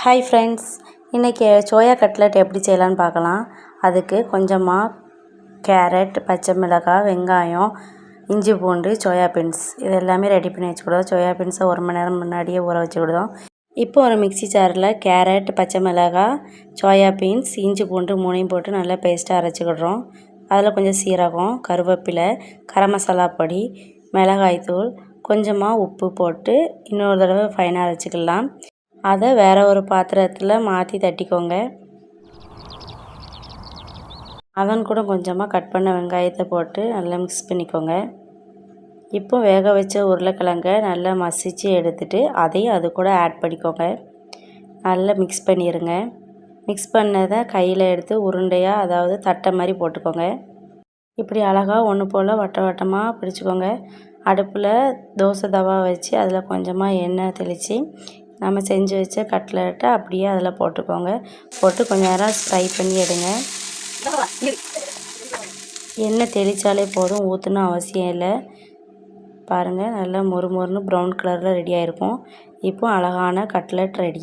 Hi friends இன்றைக்கி soya cutlet எப்படி செய்யலான்னு பார்க்கலாம். அதுக்கு கொஞ்சமாக கேரட் பச்சை மிளகாய் வெங்காயம் இஞ்சி பூண்டு சோயா பீன்ஸ் இது எல்லாமே ரெடி பண்ணி வச்சுக்கிடுவோம். சோயா பீன்ஸை ஒரு மணி நேரம் முன்னாடியே ஊற வச்சுக்கிடுவோம். இப்போ ஒரு மிக்ஸி ஜாரில் கேரட் பச்சை மிளகாய் சோயா பீன்ஸ் இஞ்சி பூண்டு மூணையும் போட்டு நல்லா பேஸ்ட்டாக அரைச்சிக்கிடுறோம். அதில் கொஞ்சம் சீரகம் கருவேப்பிலை கரம் மசாலா பொடி மிளகாய்த்தூள் கொஞ்சமாக உப்பு போட்டு இன்னொரு தடவை ஃபைனாக அரைச்சிக்கலாம். அதை வேறு ஒரு பாத்திரத்தில் மாற்றி தட்டிக்கோங்க. அதன் கூட கொஞ்சமாக கட் பண்ண வெங்காயத்தை போட்டு நல்லா மிக்ஸ் பண்ணிக்கோங்க. இப்போ வேக வச்ச உருளைக்கிழங்கை நல்லா மசிச்சு எடுத்துகிட்டு அதையும் அது கூட ஆட் பண்ணிக்கோங்க. நல்லா மிக்ஸ் பண்ணிடுங்க மிக்ஸ் பண்ணதை கையில் எடுத்து உருண்டையாக அதாவது தட்டை மாதிரி போட்டுக்கோங்க. இப்படி அழகாக ஒன்று போல் வட்ட வட்டமாக பிடிச்சிக்கோங்க. அடுப்பில் தோசை தவா வச்சு அதில் கொஞ்சமாக எண்ணெய் தெளித்து நம்ம செஞ்சு வச்ச கட்லெட்டை அப்படியே அதில் போட்டுக்கோங்க. போட்டு கொஞ்சம் நேரம் ஃப்ரை பண்ணி எடுங்க. எண்ணெய் தெளித்தாலே போதும் ஊற்றணும் அவசியம் இல்லை. பாருங்கள் நல்லா மொறு மொறுன்னு ப்ரௌன் கலரில் ரெடி ஆகிருக்கும் இப்போ அழகான கட்லெட் ரெடி